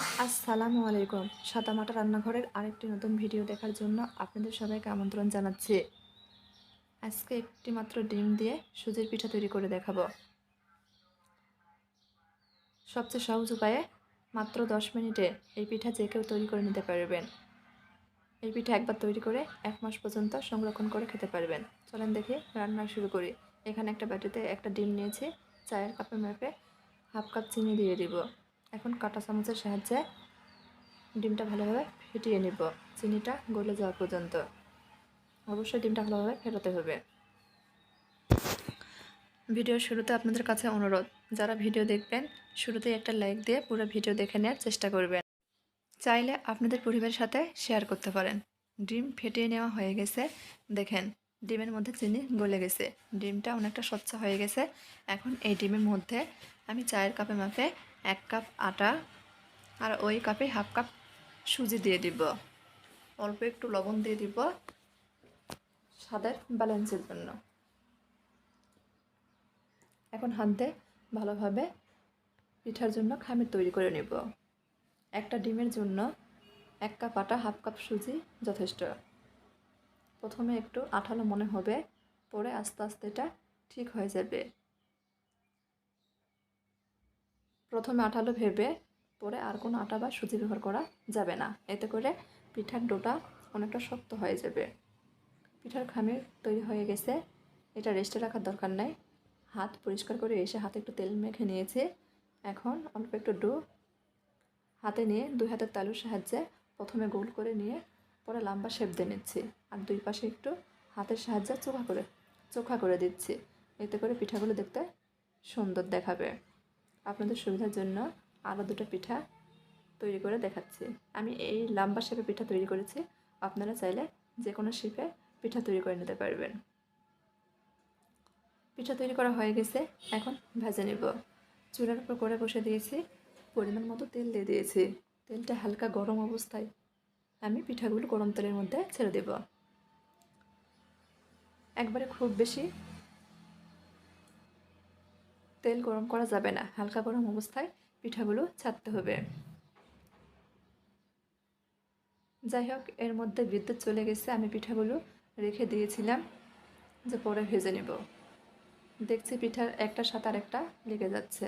আসসালামু আলাইকুম সাদামাটা রান্নাঘরের আরেকটি নতুন ভিডিও দেখার জন্য আপনাদের সবাইকে আমন্ত্রণ জানাচ্ছি। আজকে একটি মাত্র ডিম দিয়ে সুজির পিঠা তৈরি করে দেখাবো। সবচেয়ে সহজ উপায়ে মাত্র দশ মিনিটে এই পিঠা যে কেউ তৈরি করে নিতে পারবেন। এই পিঠা একবার তৈরি করে এক মাস পর্যন্ত সংরক্ষণ করে খেতে পারবেন। চলেন দেখি রান্না শুরু করি। এখানে একটা বাটিতে একটা ডিম নিয়েছি। চায়ের কাপে মেপে হাফ কাপ চিনি দিয়ে দিব। এখন কাঁটা চামচের সাহায্যে ডিমটা ভালোভাবে ফেটিয়ে নেব। চিনিটা গলে যাওয়া পর্যন্ত। অবশ্যই ডিমটা ভালোভাবে ফেটাতে হবে। ভিডিওর শুরুতে আপনাদের কাছে অনুরোধ, যারা ভিডিও দেখবেন, শুরুতেই একটা লাইক দিয়ে পুরো ভিডিও দেখে নেওয়ার চেষ্টা করবেন। চাইলে আপনাদের পরিবারের সাথে শেয়ার করতে পারেন। ডিম ফেটিয়ে নেওয়া হয়ে গেছে। দেখেন, ডিমের মধ্যে চিনি গলে গেছে। ডিমটা অনেকটা স্বচ্ছ হয়ে গেছে। এখন এই ডিমের মধ্যে আমি চায়ের কাপে মাপে এক কাপ আটা আর ওই কাপে হাফ কাপ সুজি দিয়ে দিব। অল্প একটু লবণ দিয়ে দিব স্বাদের ব্যালেন্সের জন্য। এখন হাত দিয়ে ভালোভাবে পিঠার জন্য খামির তৈরি করে নেব। একটা ডিমের জন্য এক কাপ আটা, হাফ কাপ সুজি যথেষ্ট। প্রথমে একটু আঠালো মনে হবে, পরে আস্তে আস্তে এটা ঠিক হয়ে যাবে। প্রথমে আঠালো ভেবে পরে আর কোনো আটা বা সুজি ব্যবহার করা যাবে না। এতে করে পিঠার ডোটা অনেকটা শক্ত হয়ে যাবে। পিঠার খামির তৈরি হয়ে গেছে। এটা রেস্টে রাখার দরকার নেই। হাত পরিষ্কার করে এসে হাতে একটু তেল মেখে নিয়েছে। এখন অল্প একটু ডো হাতে নিয়ে দুই হাতের তালুর সাহায্যে প্রথমে গোল করে নিয়ে পরে লম্বা শেপ দিয়ে নিচ্ছি। আর দুই পাশে একটু হাতের সাহায্যে চোখা করে চোখা করে দিচ্ছি। এতে করে পিঠাগুলো দেখতে সুন্দর দেখাবে। আপনাদের সুবিধার জন্য আরও দুটো পিঠা তৈরি করে দেখাচ্ছি। আমি এই লম্বা শেপে পিঠা তৈরি করেছি। আপনারা চাইলে যে কোনো শেপে পিঠা তৈরি করে নিতে পারবেন। পিঠা তৈরি করা হয়ে গেছে। এখন ভেজে নেব। চুলার উপর করে বসে দিয়েছি। পরিমাণ মতো তেল দিয়ে দিয়েছি। তেলটা হালকা গরম অবস্থায় আমি পিঠাগুলো গরম তেলের মধ্যে ছেড়ে দেব। একবারে খুব বেশি তেল গরম করা যাবে না। হালকা গরম অবস্থায় পিঠাগুলো ছাড়তে হবে। যাই হোক, এর মধ্যে বিদ্যুৎ চলে গেছে। আমি পিঠাগুলো রেখে দিয়েছিলাম যে পরে ভেজে নেব। দেখছি পিঠার একটা সাথে আর একটা লেগে যাচ্ছে।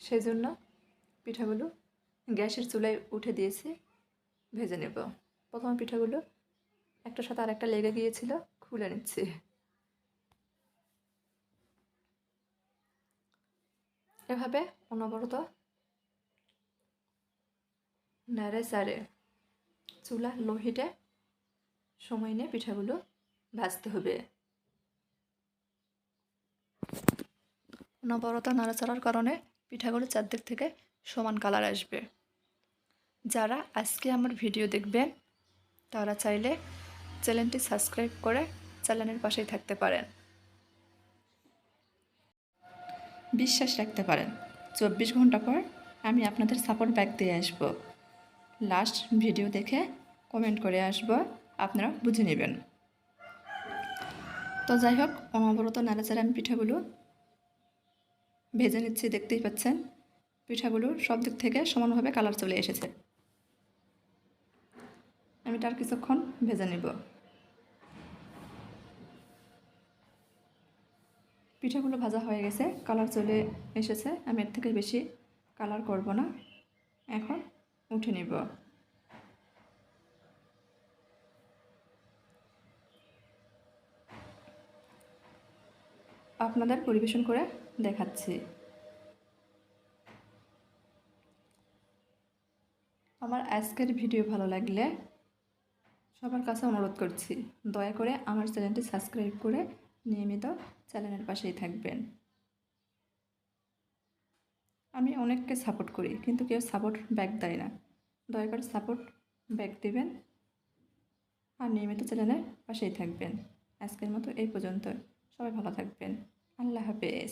সেই জন্য পিঠাগুলো গ্যাসের চুলায় উঠে দিয়েছি, ভেজে নেব। প্রথমে পিঠাগুলো একটা সাথে আর একটা লেগে গিয়েছিল, খুলে নিচ্ছি। এভাবে অনবরত? নেড়ে চাড়ে চুলা লো হিটে সময় নিয়ে পিঠাগুলো ভাজতে হবে। অনবরত নাড়াচাড়ার কারণে পিঠাগুলো চারদিক থেকে সমান কালার আসবে। যারা আজকে আমার ভিডিও দেখবেন, তারা চাইলে চ্যানেলটি সাবস্ক্রাইব করে চ্যানেলের পাশেই থাকতে পারেন। বিশ্বাস রাখতে পারেন। চব্বিশ ঘণ্টা পর আমি আপনাদের সাপোর্ট ব্যাক দিয়ে আসব। লাস্ট ভিডিও দেখে কমেন্ট করে আসব, আপনারা বুঝে নেবেন। তো যাই হোক, অনবরত নাড়াচাড়া আমি পিঠাগুলো ভেজে নিচ্ছি, দেখতেই পাচ্ছেন। পিঠাগুলো সব দিক থেকে সমানভাবে কালার চলে এসেছে। আমি তার কিছুক্ষণ ভেজে নেব। পিঠাগুলো ভাজা হয়ে গেছে, কালার চলে এসেছে। আমি এর থেকে বেশি কালার করব না। এখন উঠে নিব। আপনাদের পরিবেশন করে দেখাচ্ছি। আমার আজকের ভিডিও ভালো লাগলে সবার কাছে অনুরোধ করছি। দয়া করে আমার চ্যানেলটি সাবস্ক্রাইব করে নিয়মিত চ্যানেলের পাশেই থাকবেন। আমি অনেককে সাপোর্ট করি, কিন্তু কেউ সাপোর্ট ব্যাক দেয় না। দয়া করে সাপোর্ট ব্যাক দেবেন আর নিয়মিত চ্যানেলের পাশেই থাকবেন। আজকের মতো এই পর্যন্ত সবাই ভালো থাকবেন। আল্লাহ হাফেজ।